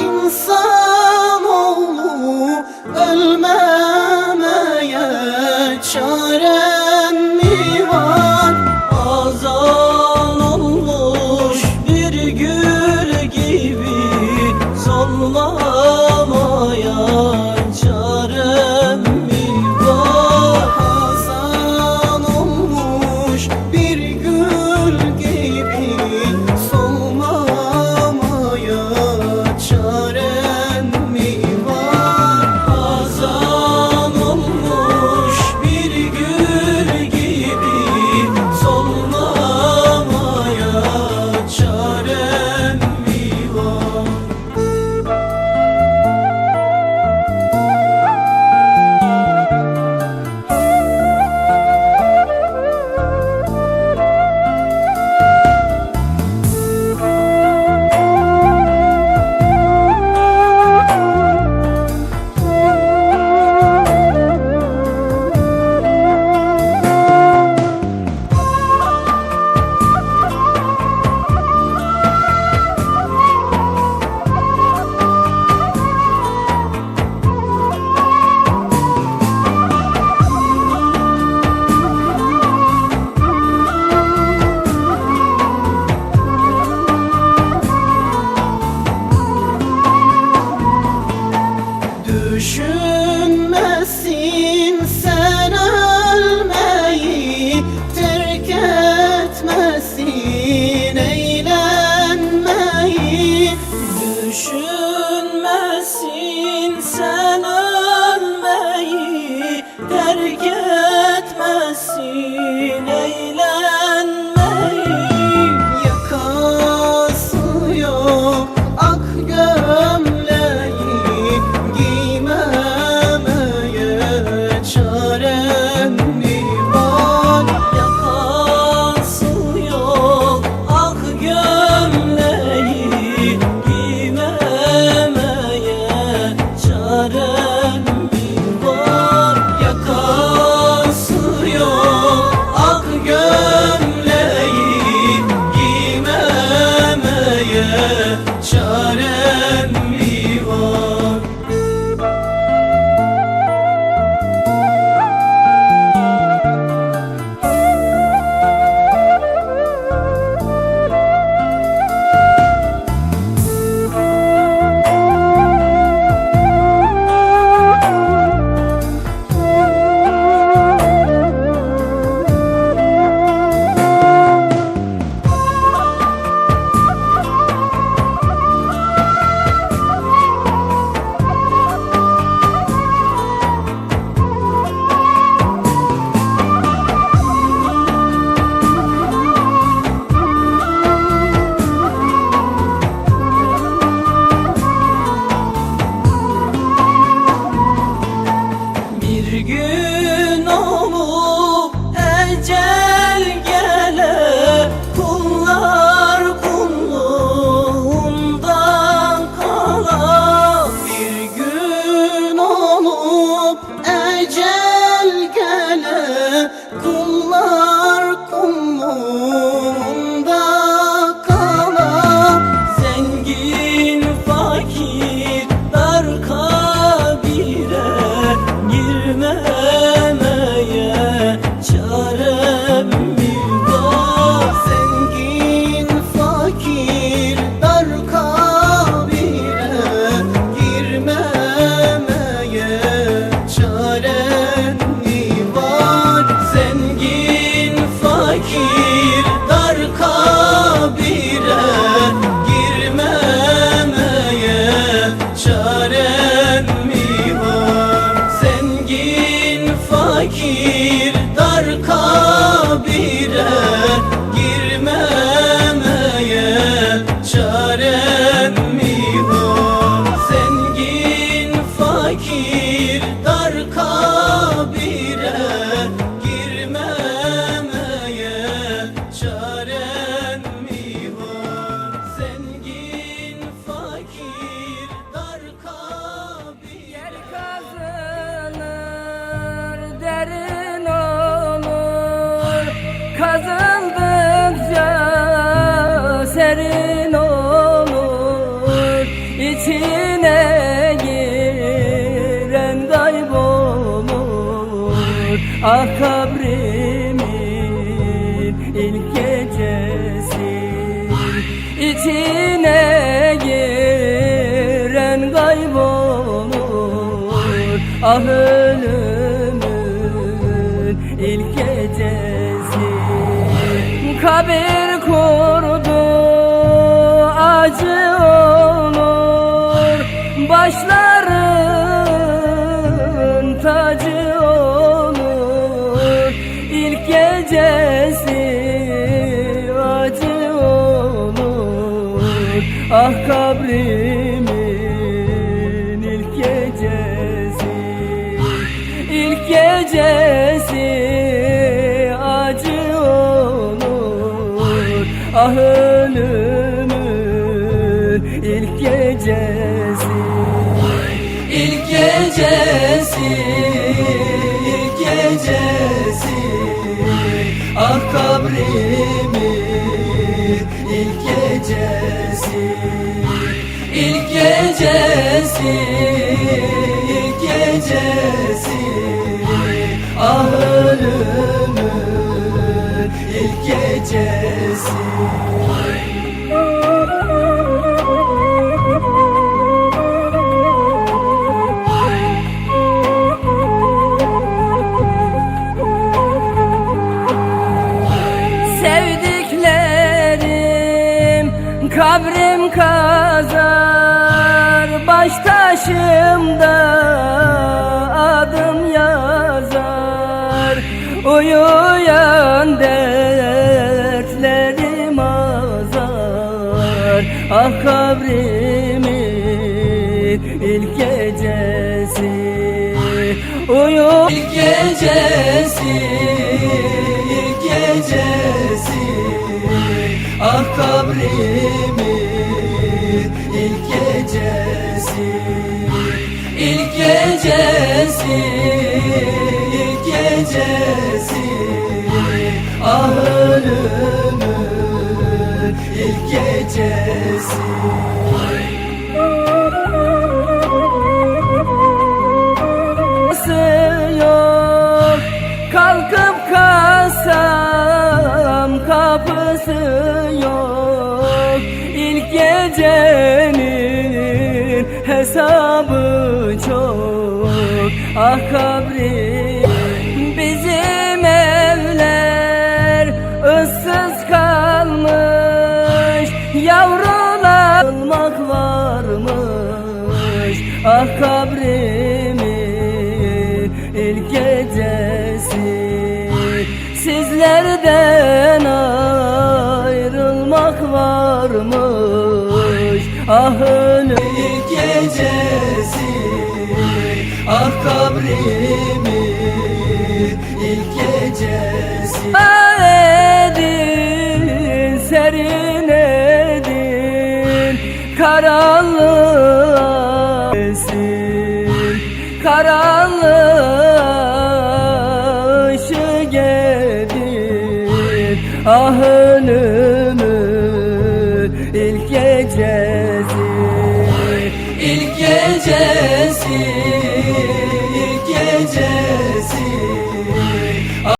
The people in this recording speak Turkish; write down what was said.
إنسان المال Kazıldıkça serin olur. İçine giren kaybolur Ah kabrimin ilk gecesi. İçine giren kaybolur Ah Kabir kurdu acı olur. Başların tacı olur. İlk gecesi acı olur. Ah kabrimin ilk gecesi. İlk gecesi Ah ölümün ilk gecesi. İlk gecesi, ilk gecesi. Ah kabrimin ilk gecesi. İlk gecesi, ilk gecesi. Ah kabrim kazar Baş taşımda adım yazar. Uyuyan dertlerim azar. Ah kabrimin ilk gecesi. Uyu İlk gecesi, ilk gecesi. Ah kabrimin gecesi, ilk gecesi. Ah ölümün ilk gecesi. Yok Kalkıp kalsam kapısı yok. İlk gecenin hesabı Ah kabri Bizim evler ıssız kalmış. Yavrular varmış. Ah kabrimin ilk gecesi. Sizlerden ayrılmak varmış? Ah ölüm İlk gecesi Ah kabrimin ilk gecesi. Edin, serin edin. Karanlığa esin, karanlığa ışık edin. Ah ölümün ilk gecesi. İlk gecesi